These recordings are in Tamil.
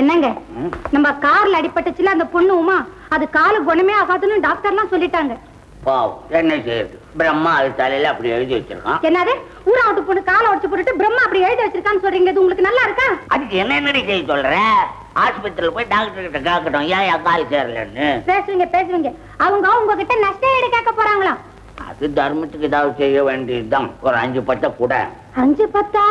என்னங்க. நம்ம கார்ல அடிபட்டுச்சுல அந்த பொண்ணு உமா அது காலு குணமே ஆகாதுன்னு டாக்டர்லாம் சொல்லிட்டாங்க. பாவம். என்ன செய்யுது பிரம்மா அது தலையில அப்படி எழுதி வச்சிருக்கான். என்னது? ஊரா விட்டு பொண்ணு காலை உடச்சு போட்டுட்டு பிரம்மா அப்படி எழுதி வச்சிருக்கான்னு சொல்றீங்க. உங்களுக்கு நல்லா இருக்கா? அதுக்கு என்ன என்னடி செய்ய சொல்ற? ஆஸ்பத்திரியில போய் டாக்டர் கிட்ட கேட்கட்டும் ஏன் என் கால் சேரலன்னு? பேசுவீங்க பேசுவீங்க. அவங்க உங்ககிட்ட நஷ்ட ஈடு கேட்க போறாங்களாம். அது தர்மத்துக்கு ஏதாவது செய்ய வேண்டியதுதான். ஒரு அஞ்சு பட்டை கூட. அஞ்சு பத்தா.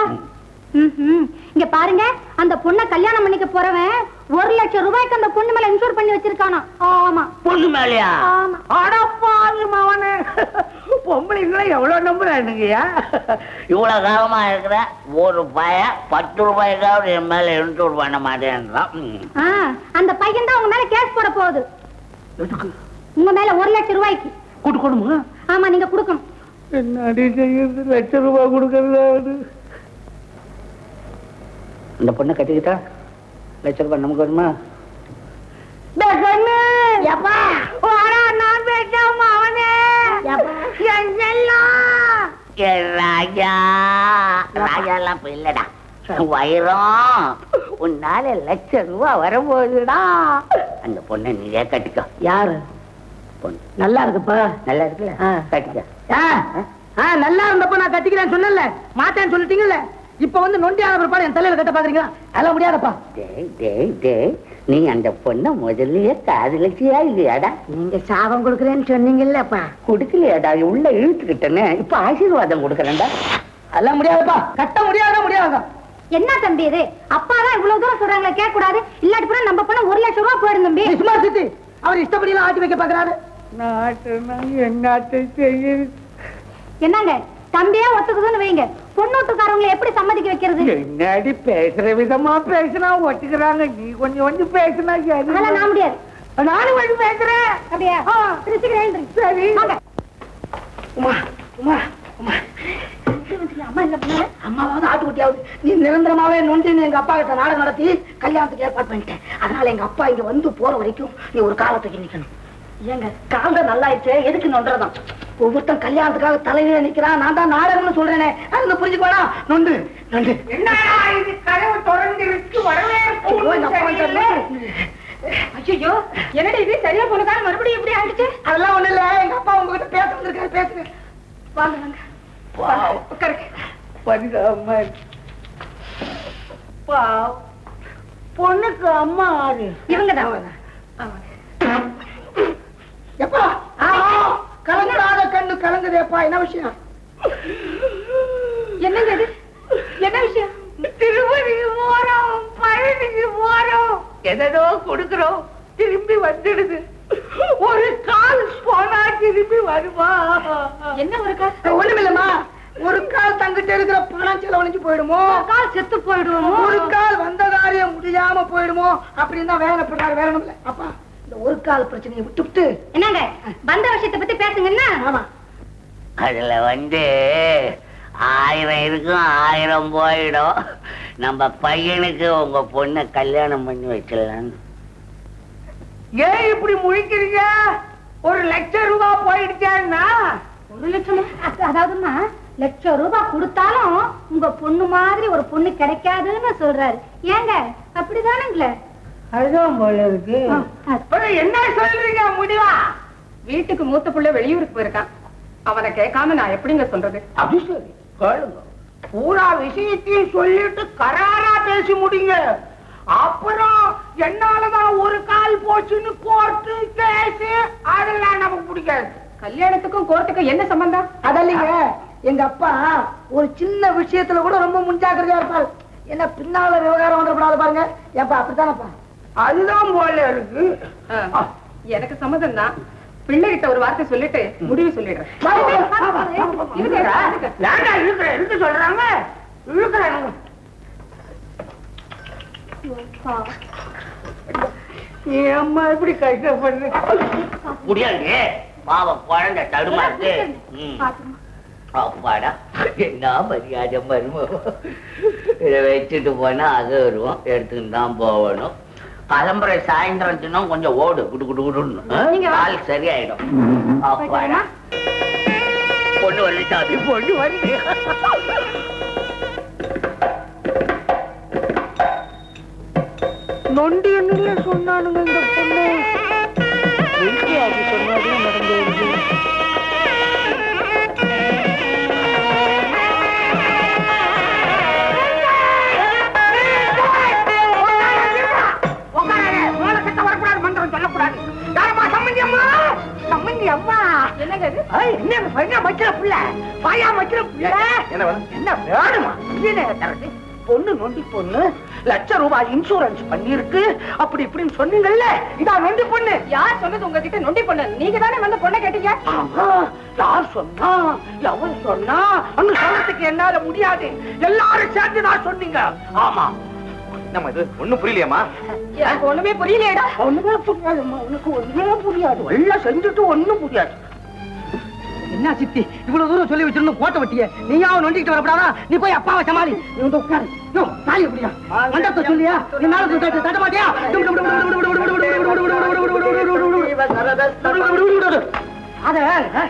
இங்க பாருங்க அந்த பொண்ணை கல்யாணம் பண்ணிக்க போறவன் ஒரு லட்சம் ரூபாய்க்கு அந்த பொண்ணு மேல இன்சூர் பண்ணி வச்சிருக்கானா? ஆமா. பொண்ணு மேலயா? ஆமா. அடப்பாவி மவனே. பொம்பளைங்களை எவ்வளவு நம்புறானுங்கய்யா இவ்வளவு காலமா இருக்கிற ஒரு பய பத்து ரூபாய்க்காவது என் மேல இன்சூர் பண்ண மாட்டேன்றான். அந்த பையன் தான் உங்க மேல கேஸ் போட போகுது. உங்க மேல ஒரு லட்சம் ரூபாய்க்கு. கொடுக்கணுமா? ஆமா நீங்க கொடுக்கணும். என்னடி செய்யுது லட்சம் ரூபாய் கொடுக்கறது இந்த பொண்ணை கட்டிக்கிட்டா? லட்சம் ரூபாய் நமக்கு வருமா? ராஜா! ராஜாலாம் இல்லடா. வைரம் உன்னால லட்சம் ரூபாய் வரப்போகுதுடா. அந்த பொண்ணை நீயே கட்டிக்கோ. யாரு? பொண்ணு. நல்லா இருக்குப்பா. நல்லா இருக்குல்ல? ஆ. கட்டிக்க. ஆ, ஆ, நல்லா இருந்தப்ப நான் கட்டிக்கிறேன்னு சொன்னேன்ல. மாட்டேன்னு சொல்லிட்டீங்கல்ல. இப்ப வந்து நொண்டியான பிற்பாடு என் தலையில கட்ட பாக்குறீங்களா? அதெல்லாம் முடியாதப்பா. டேய் டேய் டேய் நீ அந்த பொண்ணை முதல்லயே காதலிச்சியா இல்லையாடா? நீங்க சாபம் கொடுக்குறேன்னு சொன்னீங்கல்லப்பா. கொடுக்கலையாடா உள்ள இழுத்துக்கிட்டேன்னு இப்ப ஆசீர்வாதம் கொடுக்கறேன்டா. அதெல்லாம் முடியாதுப்பா. கட்ட முடியாதா முடியாதா? என்ன தம்பி இது? அப்பா தான் இவ்வளவு தூரம் சொல்றாங்களே கேட்க கூடாது இல்லாட்டி கூட நம்ம பொண்ணு ஒரு லட்சம் ரூபாய் போயிடும் தம்பி. சும்மா சித்தி. அவர் இஷ்டப்படி எல்லாம் ஆட்டி வைக்க பாக்குறாரு. என்னங்க? தம்பியே ஒத்துக்குதுன்னு வைங்க. பொண்ணூட்டுக்காரவங்களை எப்படி சம்மதிக்க வைக்கிறது? என்னடி பேசுற விதமா பேசினா ஒத்துக்கிறாங்க. நீ கொஞ்சம் கொஞ்சம் பேசினா அதெல்லாம் நான் முடியாது. நானும் கொஞ்சம் பேசுறேன். அப்படியா? எழுந்துருங்க. சரி வாங்க. உமா உமா உமா. அம்மா என்ன பண்ணாரு அம்மாவாவது ஆட்டுக்குட்டியாவது. நீ நிரந்தரமாவே நொண்டின்னு எங்க அப்பா கிட்ட நாடகம் நடத்தி கல்யாணத்துக்கு ஏற்பாடு பண்ணிட்டேன். அதனால எங்க அப்பா இங்க வந்து போற வரைக்கும் நீ ஒரு காலத்துக்கு நிக்கணும். ஏங்க காலம் நல்லாயிடுச்சு எதுக்கு நொன்றதான் ஒவ்வொருத்தன் கல்யாணத்துக்காக தலையில நிக்கிறான் நான் தான் நாடகம்னு சொல்றேனே. அது புரிஞ்சுக்க வேணாம் நொண்டு நொண்டு கதவு வரவே ஐயோ, எங்க என்னடி இது சரியா போனதால மறுபடியும் இப்படி ஆயிடுச்சு? அதெல்லாம் ஒண்ணு இல்ல எங்க அப்பா உங்ககிட்ட பேச வந்திருக்காரு பேசுங்க. வாங்க வாங்க. உட்காருங்க. பரிதாபமா. பொண்ணுக்கு அம்மா ஆறு இவங்க தான் எப்பா கலங்குதேப்பா என்ன விஷயம்? என்னங்க இது? என்ன விஷயம்? திருப்பதிக்கு போறோம் பழனிக்கு போறோம் எதோ கொடுக்கிறோம் திரும்பி வந்துடுது. ஒரு கால் போனா திரும்பி வருமா? என்ன ஒரு கால்? ஒண்ணுமில்லம்மா. ஒரு கால் தங்கிட்ட இருக்கிற பணம் செலவழிஞ்சு போயிடுமோ? கால் செத்து போயிடுவோமோ ஒரு கால் வந்த காரியம் முடியாம போயிடுமோ? அப்படின்னு தான் வேதனைப்படுறாரு வேற ஒண்ணும் இல்ல அப்பா இந்த ஒரு கால் பிரச்சனையை விட்டுவிட்டு என்னங்க? வந்த விஷயத்தை பத்தி பேசுங்கன்னா ஆமா. அதுல வந்து ஆயிரம் இருக்கும் ஆயிரம் போயிடும். நம்ம பையனுக்கு உங்க பொண்ணை கல்யாணம் பண்ணி வச்சிடலான்னு ஏன் இப்படி முழிக்கிறீங்க? ஒரு லட்சம் ரூபாய் போயிடுச்சான்னா? ஒரு லட்சம்? அதாவதுமா லட்சம் ரூபாய் கொடுத்தாலும் உங்க பொண்ணு மாதிரி ஒரு பொண்ணு கிடைக்காதுன்னு சொல்றாரு. ஏங்க அப்படிதானுங்களே? அதுதான் போல இருக்கு. என்ன சொல்றீங்க முடிவா வீட்டுக்கு மூத்த புள்ள வெளியூருக்கு போயிருக்கான். அவனை கேட்காம நான் எப்படிங்க சொல்றது? அது சரி கேளுங்க. பூரா விஷயத்தையும் சொல்லிட்டு கராரா பேசி முடிங்க. அப்புறம் என்னாலதான் ஒரு கால் போச்சுன்னு கோர்ட்டு கேஸ் அதெல்லாம் நமக்கு பிடிக்காது. கல்யாணத்துக்கும் கோர்ட்டுக்கும் என்ன சம்பந்தம்? அதல்லைங்க எங்க அப்பா ஒரு சின்ன விஷயத்துல கூட ரொம்ப முன்ஜாக்கிரதையா இருப்பாரு. என்ன பின்னால விவகாரம் வந்துடக்கூடாது பாருங்க. ஏப்பா அப்படித்தானப்பா? அதுதான் போல இருக்கு. எனக்கு சம்மதம் தான் பிள்ளைகிட்ட ஒரு வார்த்தை சொல்லிட்டு முடிவு சொல்லிடுறேன் இழுக்க சொல்றாங்க. இழுக்கிறாங்க ஏம்மா இப்படி கஷ்டப்படுற முடியாது பாவம் குழந்தை தடுமாறுது ம். பாத்துமா. அப்பாடா என்ன மரியாதை மருமோ இதை வச்சுட்டு போனா அது வருவோம் எடுத்துட்டு தான் போகணும். பரம்பரை சாயந்தரம் தினம் கொஞ்சம் ஓடு குடு குடு குடுன்னு. கால் சரியாயிடும். பொண்ணு வந்துட்டாது பொண்ணு வந்து நொண்டி என்ன சொன்னானுங்க இந்த பொண்ணு. வெள்ளியாகி சொன்னது பொண்ணு நொண்டி பொண்ணு லட்ச ரூபாய் இன்சூரன்ஸ் பண்ணிருக்கு அப்படி இப்படின்னு சொன்னீங்கல்ல இதா நொண்டி பொண்ணு? யார் சொன்னது உங்ககிட்ட நொண்டி பொண்ணு? நீங்க தானே வந்து பொண்ணை கேட்டீங்க? யார் சொன்னா எவன் சொன்னா அங்க சொல்றதுக்கு என்னால முடியாது. எல்லாரும் சேர்ந்து நான் சொன்னீங்க. ஆமா. நம்ம இது ஒண்ணும் புரியலையாமா எனக்கு ஒண்ணுமே புரியலையேடா. ஒண்ணுமே புரியாதும்மா உனக்கு ஒண்ணுமே புரியாது. எல்லாம் செஞ்சுட்டு ஒண்ணும் புரியாது. என்ன சித்தி இவ்வளவு தூரம் சொல்லி வச்சிருந்தோம் கோட்டை வட்டிய நீயாவும் நொண்டிக்கிட்டு வரப்படாதா நீ போய் அப்பாவை சமாளி நீ வந்து உட்காரு யோ தாலி எப்படியா மண்டபத்தை சொல்லியா நீ நாளை தட்ட தட்ட மாட்டியா அத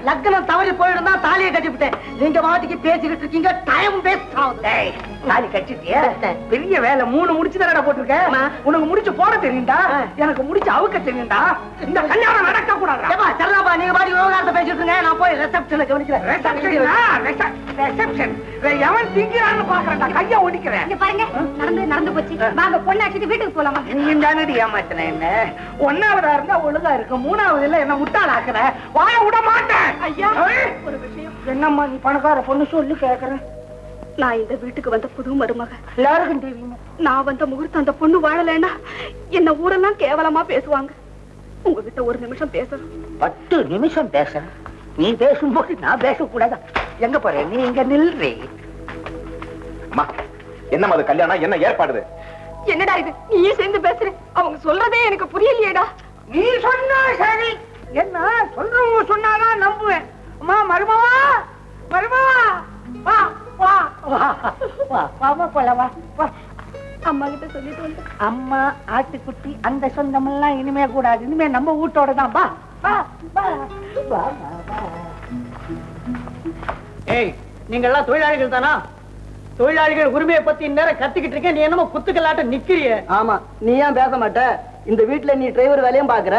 லக்னம் தவறி போயிருந்தா தாலியை கட்டிவிட்டேன் நீங்க வாட்டிக்கு பேசிக்கிட்டு இருக்கீங்க டைம் வேஸ்ட் ஆகுது தாலி கட்டிட்டியா? பெரிய வேலை மூணு முடிச்சு தானடா போட்டிருக்கேன் உனக்கு முடிச்சு போட தெரியும்டா. எனக்கு முடிச்சு அவுக்க தெரியும்டா. இந்த கல்யாணம் நடக்க கூடாது சரதாபா நீங்க பாடி விவகாரத்தை பேசிட்டு நான் போய் ரிசப்ஷனை கவனிக்கிறேன். ரிசப்ஷன் எவன் திங்கிறான்னு பாக்குறேன்டா. கைய ஒடிக்கிறேன். இங்க பாருங்க. நடந்து நடந்து போச்சு. வாங்க பொண்ணு அடிச்சிட்டு வீட்டுக்கு போலாமா? நீ தானடி ஏமாத்தின என்ன? ஒன்னாவதா இருந்தா ஒழுங்கா இருக்கும் மூணாவதுல என்ன முட்டாளாக்குற. வாய விட மாட்டேன். ஐயா ஒரு விஷயம். என்னம்மா நீ பணக்கார பொண்ணு சொல்லி கேக்குறேன். நான் இந்த வீட்டுக்கு வந்த புது மருமக. தெரியும் நான் வந்த முகூர்த்தம் அந்த பொண்ணு வாழலைன்னா என்ன ஊரெல்லாம் கேவலமா பேசுவாங்க. உங்ககிட்ட ஒரு நிமிஷம் பேசணும். பத்து நிமிஷம் பேசுறேன் நீ பேசும்போது நான் பேசக்கூடாதா? எங்க போற? நீ இங்க நில்றே. அம்மா என்னம்மா அது கல்யாணம்? என்ன ஏற்பாடுது என்னடா இது? நீயே சேர்ந்து பேசுற. அவங்க சொல்றதே எனக்கு வா வாமா போல வா வா. அம்மா கிட்ட சொல்லிட்டு வந்து அம்மா ஆட்டுக்குட்டி அந்த சொந்தமெல்லாம் இனிமே கூடாது. இனிமே நம்ம வீட்டோட தான். வா வா வா வா வா, வா ஏய் நீங்க எல்லாம் தொழிலாளிகள் தானா? தொழிலாளிகள் உரிமையை பத்தி இந்நேரம் கத்திக்கிட்டு இருக்க நீ என்னமோ குத்துக்கல்லாட்ட நிக்கிறிய. ஆமா நீ ஏன் பேச மாட்ட? இந்த வீட்டுல நீ டிரைவர் வேலையும் பாக்குற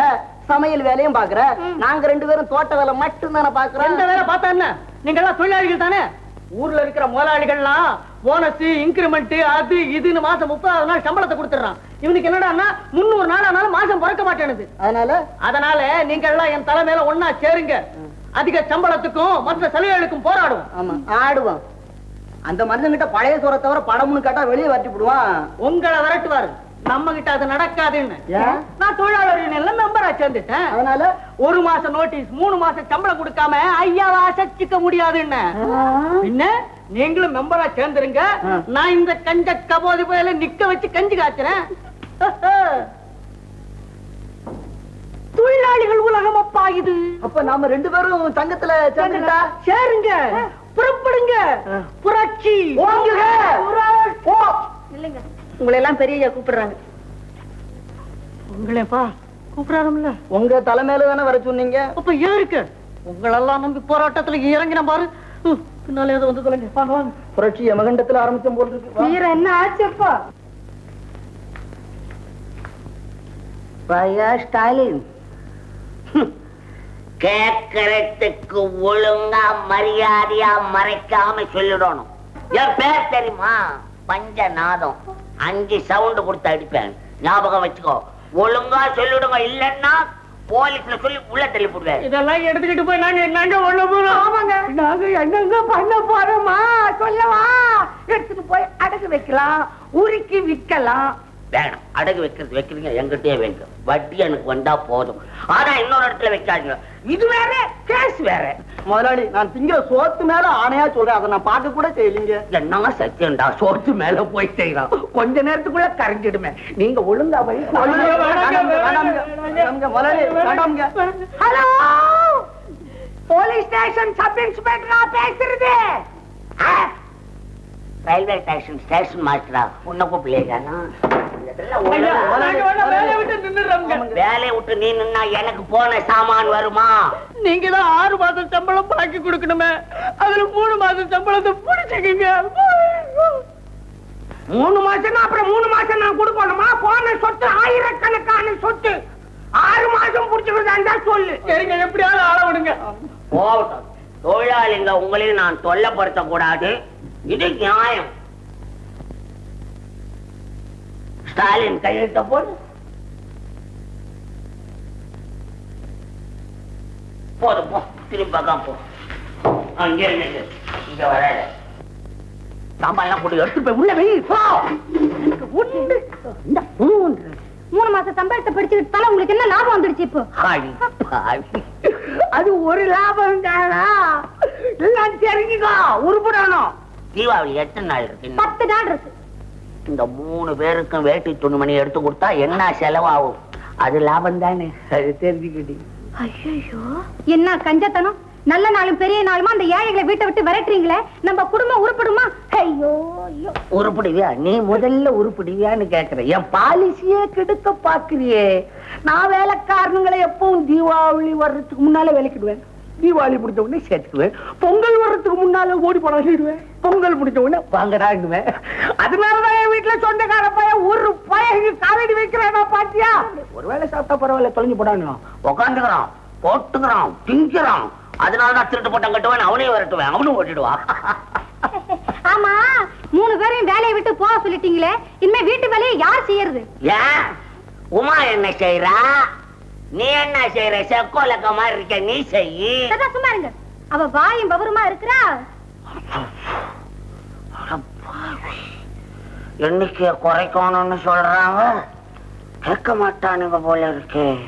சமையல் வேலையும் பாக்குற. நாங்க ரெண்டு பேரும் தோட்ட வேலை மட்டும் தானே பாக்குறோம். எந்த வேலை பார்த்தா என்ன? நீங்க எல்லாம் தொழிலாளிகள் தானே? ஊர்ல இருக்கிற முதலாளிகள்லாம் போனஸ் இன்கிரிமெண்ட் அது இதுன்னு மாசம் முப்பதாவது நாள் சம்பளத்தை கொடுத்துறான் இவனுக்கு என்னடான்னா முன்னூறு நாள் ஆனாலும் மாசம் பிறக்க மாட்டேனுது. அதனால? அதனால நீங்க எல்லாம் என் தலைமையில ஒன்னா சேருங்க. அதிக சம்பளத்துக்கும் மற்ற சலுகைகளுக்கும் போராடுவோம். ஆமா ஆடுவான் அந்த மனுஷன்கிட்ட பழைய சோறை தவிர படம்னு கேட்டா வெளியே வரட்டி விடுவான். உங்களை விரட்டுவாரு. நம்ம கிட்ட அது நடக்காதுன்னு? நான் தொழிலாளர் யூனியன்ல மெம்பரா சேர்ந்துட்டேன். அதனால? ஒரு மாசம் நோட்டீஸ் மூணு மாசம் சம்பளம் கொடுக்காம ஐயாவை அசைச்சிக்க முடியாதுன்னு. பின்ன? நீங்களும் மெம்பரா சேர்ந்துருங்க. நான் இந்த கஞ்ச கபோதி போயில நிக்க வச்சு கஞ்சி காய்ச்சறேன். தொழிலாளிகள் உலகம் அப்பா இது. அப்ப நாம ரெண்டு பேரும் சங்கத்துல சேர்ந்துட்டா சேருங்க. புறப்படுங்க. புரட்சி. இல்லைங்க. உங்களை எல்லாம் பெரிய கூப்பிடுறாங்க. உங்களேப்பா கூப்பிடாரும்ல உங்க தலைமையில தானே வர சொன்னீங்க? அப்ப ஏருக்கு உங்களெல்லாம் நம்பி போராட்டத்துல இறங்கின பாரு. பின்னாலே ஏதோ வந்து தொலைங்க. வாங்க வாங்க புரட்சி யமகண்டத்துல ஆரம்பிச்ச போல் இருக்கு. வா. வீரம் என்ன ஆச்சுப்பா பையா ஸ்டாலின். கேட்கறதுக்கு ஒழுங்கா மரியாதையா மறைக்காம சொல்லிடணும். என் பேர் தெரியுமா? பஞ்சநாதம். அஞ்சு சவுண்ட் கொடுத்து அடிப்பேன். ஞாபகம் வச்சுக்கோ. ஒழுங்கா சொல்லிடுங்க. இல்லன்னா போலீஸ்ல சொல்லி உள்ள தள்ளி போடுவேன். இதெல்லாம் எடுத்துக்கிட்டு போய் நாங்க ஒண்ணு போறோம்? ஆமாங்க. நாங்க என்னங்க பண்ண போறோமா? சொல்லவா? எடுத்துட்டு போய் அடகு வைக்கலாம் உருக்கி விக்கலாம் வேணும். அடகு வைக்கிறது வைக்கிறீங்க எங்கிட்டயே வைங்க. வட்டி எனக்கு வந்தா போதும். ஆனா இன்னொரு இடத்துல வைக்காதீங்க. இது வேற கேஸ் வேற. முதலாளி நான் திங்கிற சோத்து மேல ஆணையா சொல்றேன். அதை நான் பார்க்க கூட செய்யலீங்க. என்னங்க சத்தியம்டா? சோத்து மேல போய் செய்யறான் கொஞ்ச நேரத்துக்குள்ள கரைஞ்சிடுமே. நீங்க ஒழுங்கா ஹலோ? போலீஸ் ஸ்டேஷன் சப் இன்ஸ்பெக்டரா பேசுறது? Railway station station master. உன்ன கூப்பிடலையானா வேலையை விட்டு நீ நின்னா எனக்கு போன சாமான் வருமா? நீங்க தான் ஆறு மாசம் சம்பளம் பாக்கி கொடுக்கணுமே. அதுல மூணு மாசம் சம்பளத்தை புடிச்சுக்கீங்க. மூணு மாசம் அப்புறம் மூணு மாசம் நான் கொடுக்கணுமா? போன சொத்து ஆயிரக்கணக்கான சொத்து. ஆறு மாசம் புடிச்சுக்கிறதா சொல்லு. சரிங்க எப்படியாவது ஆள விடுங்க. போகட்டும். தொழிலாளிங்க உங்களையும் நான் தொல்லப்படுத்த கூடாது இது நியாயம். ஸ்டாலின் கையெழுத்த போடு. போதும் போ. திரும்பி போ. அங்கே இருக்கு இங்க வர சாம்பார்லாம் போட்டு எடுத்து போய் உள்ள வெயில் போ. உண்டு. மூணு மாசம் சம்பளத்தை படிச்சுக்கிட்டாலும் உங்களுக்கு என்ன லாபம் வந்துடுச்சு இப்போ? அது ஒரு லாபம் தானா? தெரிஞ்சுக்கோ உருப்படணும். தீபாவளி எத்தனை நாள் இருக்கு? பத்து நாள் இருக்கு. இந்த மூணு பேருக்கும் வேட்டி துணிமணி எடுத்து கொடுத்தா என்ன செலவாகும்? அது லாபம் தானே? அது தெரிஞ்சுக்கிட்டு. ஐயோ என்ன கஞ்சத்தனம்? நல்ல நாளும் பெரிய நாளுமா அந்த ஏழைகளை வீட்டை விட்டு விரட்டுறீங்களே? நம்ம குடும்பம் உருப்படுமா? ஐயோ ஐயோ. உருப்பிடுவியா? நீ முதல்ல உருப்பிடுவியான்னு கேக்குற. என் பாலிசியே கெடுக்க பாக்குறியே. நான் வேலைக்காரனுங்களை எப்பவும் தீபாவளி வர்றதுக்கு முன்னால வேலைக்கிடுவேன். தீபாவளி முடிஞ்ச உடனே சேர்த்துக்குவேன். பொங்கல் வர்றதுக்கு முன்னால ஓடி போனா சொல்லிடுவேன் பொங்கல் முடிஞ்ச உடனே வாங்கடாங்குவேன் அதனாலதான் என் வீட்டுல சொந்தக்கார பையன் ஒரு பையன் காலடி வைக்கிறானா பாத்தியா? ஒருவேளை சாப்பிட்டா பரவாயில்ல தொலைஞ்சு போடானோ உக்காந்துக்கிறான் போட்டுக்கிறான் திங்கிறான். அதனாலதான் திருட்டு போட்டம் கட்டுவேன் அவனையும் விரட்டுவேன். அவனும் ஓட்டிடுவான் ஆமா மூணு பேரையும் வேலையை விட்டு போக சொல்லிட்டீங்களே இனிமே வீட்டு வேலையை யார் செய்யறது? ஏன்? உமா என்ன செய்யறா நீ என்ன செய்யற செக்கோலக்க மாதிரி இருக்க. நீ செய்யி. சும்மா இருங்க. அவ வாயும் பவருமா இருக்கிறா? எண்ணிக்கைய குறைக்கணும்னு சொல்றாங்க? கேட்க மாட்டானுங்க போல இருக்கு.